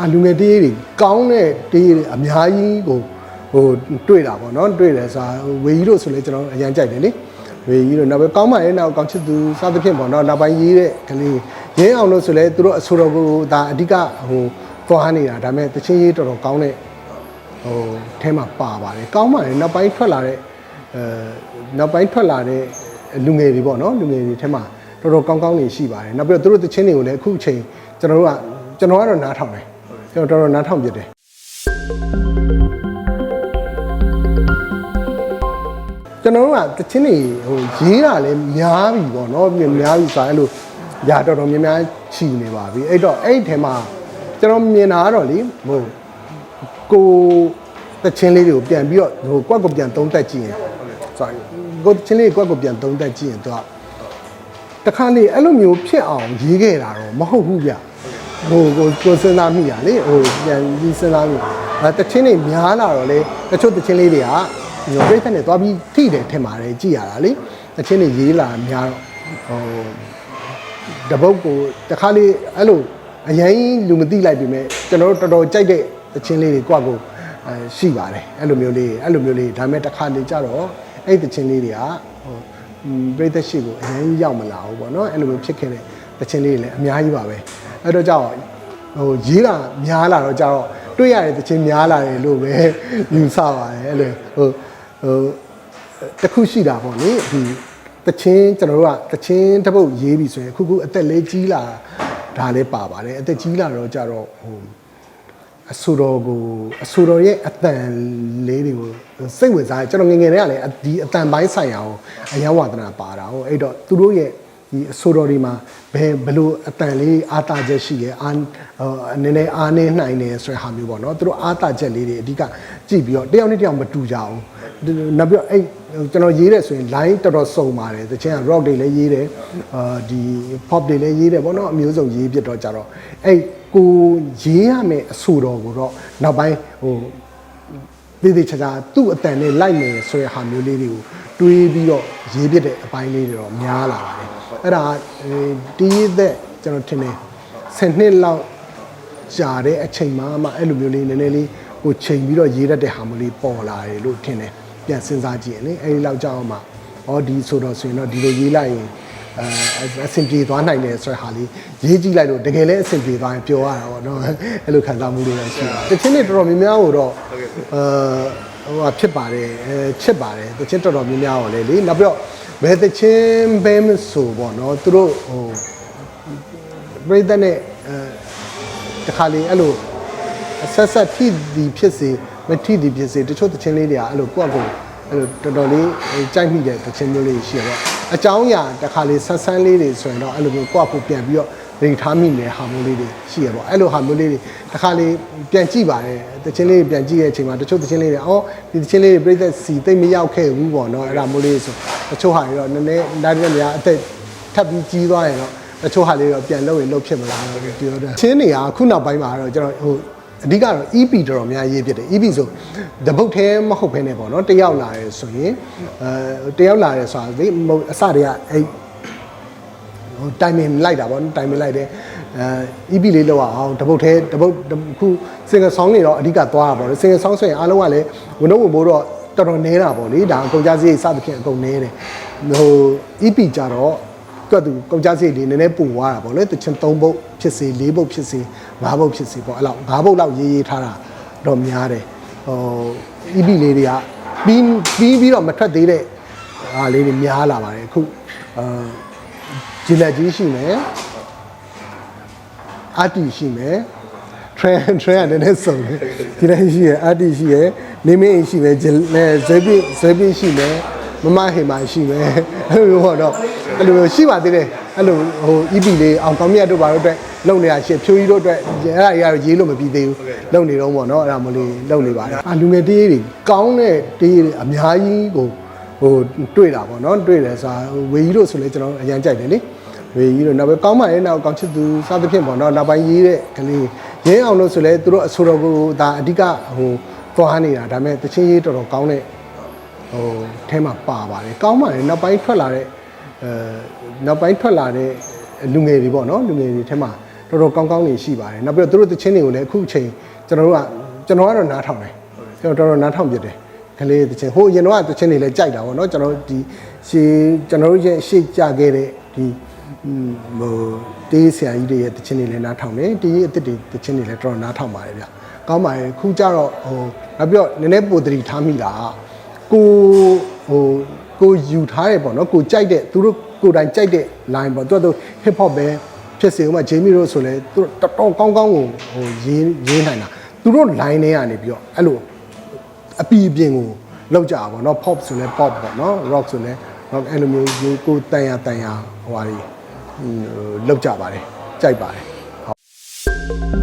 အာလူငယ်တေးတွေကောင်းတဲ့တေးတွေအများကြီးကိုဟိုတွေ့တာပေါ့နော်တွေ့တယ်ဆိုတာဝေကြီးတို့ဆိုလဲကျွန်တော်အရန်ကြိုက်တယ်လေဝေကြီးတို့နောက်ပဲကောင်းပါရဲ့နောက်ကောင်းချစ်သူစသဖြင့်ပေါ့နော်နောက်ပိုင်းရေးတဲ့ကလေးရင်းအောင်လို့ဆိုလဲသူတို့အဆိုတော်ကိုဒါအဓိကဟိုသွားနေတာဒါပေမဲ့တချင်းရေးတော်တော်ကောင်းတဲ့ဟိုအဲမှာပါပါတယ်ကောင်းပါရဲ့နောက်ပိုင်းထွက်လာတဲ့အဲနောက်ပိုင်းထွက်လာတဲ့လူငယ်တွေပေါ့နော်လူငယ်တွေထဲမှာတော်တော်ကောင်းကောင်းနေရှိပါတယ်နောက်ပြီးတော့သူတို့တချင်းတွေကိုလည်းအခုအချိန်ကျွန်တော်တို့ကကျွန်တော်ကတော့နားထောင်တယ် ကျွန်တော်တော်တော်နားထောင်ပြတယ်ကျွန်တော်တို့ကတချင်းတွေဟိုရေးတာလည်းများပြီပေါ့နော်များပြီဆိုရင်အဲ့လိုຢာတော်တော်များများချီနေပါပြီအဲ့တော့အဲ့ဒီထဲမှာကျွန်တော်မြင်တာကတော့လေဟိုကိုတချင်းလေးတွေကိုပြန်ပြီးတော့ဟိုကွက်ကိုပြန်သုံးသက်ကြည့်ရင် sorry ကိုတချင်းလေးကိုကွက်ကိုပြန်သုံးသက်ကြည့်ရင်သူကတခါလေအဲ့လိုမျိုးဖြစ်အောင်ရေးခဲ့တာတော့မဟုတ်ဘူးဗျ ဟိုကိုကိုစဉ်းစားမိရလေဟိုပြန်ပြီးစဉ်းစားမိအဲတချင်းတွေများလာတော့လေတချို့တချင်းလေးတွေကညိုပြိဿနဲ့သွားပြီးထိတယ်ထင်ပါတယ်ကြည်ရတာလေအချင်းတွေရေးလာများတော့ဟိုတပုတ်ကိုတခါလေးအဲ့လိုအရင်လူမသိလိုက်ပြီမဲ့ကျွန်တော်တို့တော်တော်ကြိုက်တဲ့အချင်းလေးတွေကြွက်ကိုအဲရှိပါတယ်အဲ့လိုမျိုးလေးအဲ့လိုမျိုးလေးဒါပေမဲ့တခါလေးကြတော့အဲ့ဒီချင်းလေးတွေကဟိုပြိဿရှိကိုအရင်ရောက်မလာဘူးပေါ့နော်အဲ့လိုမျိုးဖြစ်ခဲ့တဲ့ တချင်းလေးတွေလည်းအများကြီးပါပဲအဲ့တော့ကြောက်ဟိုရေးတာများလာတော့ကြတော့တွေ့ရတဲ့တချင်းများလာတယ်လို့ပဲယူဆပါတယ်အဲ့လိုဟိုဟိုတခုရှိတာပေါ့လေဒီတချင်းကျွန်တော်တို့ကတချင်းတစ်ပုတ်ရေးပြီဆိုရင်အခုခုအသက်လေးကြီးလာဒါလည်းပါပါတယ်အသက်ကြီးလာတော့ကြတော့ဟိုအဆူတော်ကိုအဆူတော်ရဲ့အတန်လေးတွေကိုစိတ်ဝင်စားတယ်ကျွန်တော်ငယ်ငယ်တည်းကလည်းဒီအတန်ပိုင်းဆိုင်ရာကိုအယံဝါဒနာပါတာဟိုအဲ့တော့သူတို့ရဲ့ ဒီအဆိုတော်တွေမှာဘယ်ဘလို့အတန်လေးအာတာချက်ရှိရဲအာနည်းနည်းအားနေနိုင်တယ်ဆိုတဲ့ဟာမျိုးပေါ့နော်သူတို့အာတာချက်လေးတွေအဓိကကြည့်ပြီးတော့တယောက်နဲ့တယောက်မတူကြအောင်နောက်ပြီးတော့အဲ့ကျွန်တော်ရေးတယ်ဆိုရင် line တော်တော်စုံပါတယ်တချင်က rock တွေလည်းရေးတယ်အာဒီ pop တွေလည်းရေးတယ်ပေါ့နော်အမျိုးစုံရေးပြတော့ကြတော့အဲ့ကိုရေးရမယ်အဆိုတော်ကိုတော့နောက်ပိုင်းဟို တည်တည်ချာချာသူ့အတန်နဲ့လိုက်မယ်ဆိုတဲ့ဟာမျိုးလေးတွေကိုတွေးပြီးတော့ရေးပြတဲ့အပိုင်းလေးတွေတော့များလာပါတယ်အဲ့ဒါတီးသက်ကျွန်တော်ထင်တယ်10နှစ်လောက်ကြာတဲ့အချိန်မှမှအဲ့လိုမျိုးလေးနည်းနည်းလေးကိုချိန်ပြီးတော့ရေးတတ်တဲ့ဟာမျိုးလေးပေါ်လာတယ်လို့ထင်တယ်ပြန်စဉ်းစားကြည့်ရင်လေအဲ့ဒီလောက်ကြာအောင်မှဩဒီဆိုတော့ဆိုရင်တော့ဒီလိုရေးလိုက်ရင် အဲအဆင်ပြေသွားနိုင်တယ်ဆိုတဲ့ဟာလေးရေးကြည့်လိုက်လို့တကယ်လည်းအဆင်ပြေသွားရင်ပျော်ရတာပေါ့နော်အဲ့လိုခံစားမှုလေးတော့ရှိတယ်တချင်းတွေတော်တော်များများကိုတော့အဲဟိုဟာဖြစ်ပါတယ်အဲချစ်ပါတယ်တချင်းတော်တော်များများကိုလေလေနောက်ပြီးတော့ဘယ်တချင်းပဲမဆိုပေါ့နော်သူတို့ဟိုပြိဿနဲ့အဲတခါလေအဲ့လိုအဆက်ဆက်ထိသည်ဖြစ်စေမထိသည်ဖြစ်စေတချို့တချင်းလေးတွေကအဲ့လိုကိုယ့်ကိုယ်အဲ့လိုတော်တော်လေးကြိုက်မိတဲ့တချင်းမျိုးလေးရှိရတော့ အကြောင်းအရာတခါလေဆက်ဆန်းလေးတွေဆိုရင်တော့အဲ့လိုမျိုးကိုယ့်ကိုယ်ပြန်ပြီးတော့ရိထားမိနေတဲ့ဟာမျိုးလေးတွေရှိရပေါ့အဲ့လိုဟာမျိုးလေးတွေတခါလေပြန်ကြည့်ပါတယ်တချင်းလေးတွေပြန်ကြည့်တဲ့အချိန်မှာတချို့တချင်းလေးတွေအော်ဒီတချင်းလေးတွေပြိသက်စီတိတ်မရောက်ခဲ့ဘူးပေါ့နော်အဲ့ဒါမျိုးလေးဆိုတချို့ဟာတွေတော့နည်းနည်းဒါတွေများအသက်ထပ်ပြီးကြီးသွားရင်တော့တချို့ဟာလေးတော့ပြန်လုပ်ရင်လုပ်ဖြစ်မလားလို့ပြောတယ်ချင်းတွေကခုနောက်ပိုင်းမှာတော့ကျွန်တော်ဟို အဓိကတော့ EP တော်တော်များရေးဖြစ်တယ် EP ဆိုတပုတ်သေးမဟုတ်ဘဲနဲ့ပေါ့နော်တယောက်လာရဲဆိုရင်အဲတယောက်လာရဲဆိုတာဒီအစတည်းကအဲ့ဟိုတိုင်မင်လိုက်တာပေါ့နော်တိုင်မင်လိုက်တယ်အဲ EP လေးလောက်အောင်တပုတ်သေးတပုတ်ခု single song တွေတော့အဓိကသွားတာပေါ့လေ single song ဆိုရင်အားလုံးကလည်းဝန်တော့ဝန်ဖို့တော့တော်တော်နဲတာပေါ့လေဒါအကုန်ကြစရိတ်စသဖြင့်အကုန်နဲတယ်ဟို EP ကြတော့ တွက်သူကုန်ကြစရိတ်လေးနည်းနည်းပူသွားတာပေါ့လေတချင်3ပုတ်ဖြစ်စေ4ပုတ်ဖြစ်စေ5ပုတ်ဖြစ်စေပေါ့အဲ့လောက်5ပုတ်လောက်ရေးရေးထားတာတော့များတယ်ဟို EP လေးတွေကပြီးပြီးပြီးတော့မထွက်သေးတဲ့ဟာလေးတွေများလာပါတယ်အခုအာဂျီလက်ကြီးရှိမယ်အာတီရှိမယ် trend trend ကလည်းနည်းနည်းစုံတယ်ဂျီလက်ရှိရယ်အာတီရှိရယ်နေမင်းရှိမယ်ဂျီလက်ဇေဘီဇေဘီရှိမယ်မမဟေမာရှိမယ်အဲ့လိုပေါ့တော့ အဲ့လိုရှိပါသေးတယ်အဲ့လိုဟို EP လေးအောင်ကောင်းမြတ်တို့ဘာတို့အတွက်လုံနေတာရှေ့ဖြိုးကြီးတို့အတွက်အဲ့ဒါကြီးကတော့ရေးလို့မပြီးသေးဘူးလုံနေတော့ပေါ့နော်အဲ့ဒါမလို့လုံနေပါတယ်အာလူငယ်တေးတွေကောင်းတဲ့တေးတွေအများကြီးကိုဟိုတွေ့တာပေါ့နော်တွေ့တယ်ဆိုတာဝေကြီးတို့ဆိုလဲကျွန်တော်အရန်ကြိုက်တယ်လေဝေကြီးတို့နောက်ပဲကောင်းပါရဲ့နောက်ကောင်းချစ်သူစသဖြင့်ပေါ့နော်နောက်ပိုင်းရေးတဲ့ကလေးရင်းအောင်လို့ဆိုလဲသူတို့အဆိုတော်ကိုဒါအဓိကဟိုသွားနေတာဒါပေမဲ့တချင်းရေးတော်တော်ကောင်းတဲ့ဟိုအဲမှာပါပါတယ်ကောင်းပါရဲ့နောက်ပိုင်းထွက်လာတဲ့ အဲနောက်ပိုင်းထွက်လာတဲ့လူငယ်တွေပေါ့နော်လူငယ်တွေထဲမှာတတော်တော်ကောင်းကောင်းနေရှိပါတယ်နောက်ပြီးတော့သူတို့တချင်းတွေကိုလည်းအခုချိန်ကျွန်တော်တို့ကကျွန်တော်ကတော့နားထောင်တယ်ကျွန်တော်တော်တော်နားထောင်ပြတယ်ကလေးတချင်းဟိုအရင်တော့တချင်းတွေလည်းကြိုက်တာပေါ့နော်ကျွန်တော်တို့ဒီရှေးကျွန်တော်တို့ရဲ့ရှေ့ကြခဲ့တဲ့ဒီဟိုတေးဆရာကြီးတွေရဲ့တချင်းတွေလည်းနားထောင်တယ်တီးအစ်စ်တွေတချင်းတွေလည်းတော်တော်နားထောင်ပါတယ်ဗျကောင်းပါတယ်ခုကျတော့ဟိုနောက်ပြီးတော့နည်းနည်းပိုတတိထားမိတာကကိုဟို ကိုယူထားတယ်ပေါ့နော်ကိုကြိုက်တဲ့သူတို့ကိုယ်တိုင်ကြိုက်တဲ့ line ပေါ့သူတို့ hip hop ပဲဖြစ်စေဥမာဂျေမီတို့ဆိုလဲသူတို့တော်တော်ကောင်းကောင်းကိုဟိုရေးရေးနိုင်တာသူတို့ line တွေကနေပြီးတော့အဲ့လိုအပီအပြင်ကိုလောက်ကြတာပေါ့နော် pop ဆိုလဲ pop ပေါ့နော် rock ဆိုလဲ rock အဲ့လိုမျိုးကိုကိုတန်ရတန်ရဟိုဟာတွေဟိုလောက်ကြပါတယ်ကြိုက်ပါတယ်